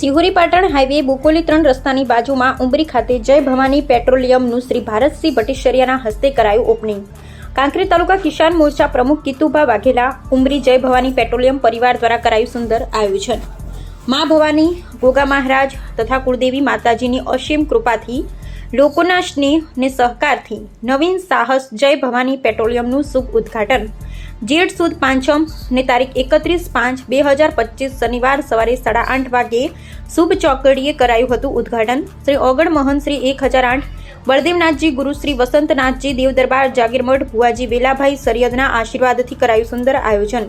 Sihori Patan highway બોકોલી ત્રણ રસ્તાની બાજુમાં ઉંબરી ખાતે જય ભવાની પેટ્રોલિયમનું શ્રી ભારતસિંહ ભટ્ટીસરિયાના હસ્તે કરાયું ઓપનિંગ. કાંકરી તાલુકા કિસાન મોરચા પ્રમુખ કિતુભા વાઘેલા ઉંબરી જય ભવાની પેટ્રોલિયમ પરિવાર દ્વારા કરાયું સુંદર આયોજન. મા ભવાની, ગોગા મહારાજ તથા કુળદેવી માતાજીની અસીમ કૃપાથી, લોકોના સ્નેહ ને સહકારથી નવીન સાહસ જય ભવાની પેટ્રોલિયમનું શુભ ઉદ્ઘાટન જેઠ સુદ પાંચમ ને તારીખ એકત્રીસ પાંચ બે હજાર પચીસ શનિવાર સવારે સાડા આઠ વાગે શુભ ચોકડીએ કરાયું હતું ઉદ્ઘાટન. શ્રી ઓગણ મહંત શ્રી એક હજાર આઠ, બળદેવનાથજી ગુરુ શ્રી વસંતનાથજી દેવ દરબાર જાગીરમઠ ભુવાજી વેલાભાઈ સરિયદના આશીર્વાદથી કરાયું સુંદર આયોજન.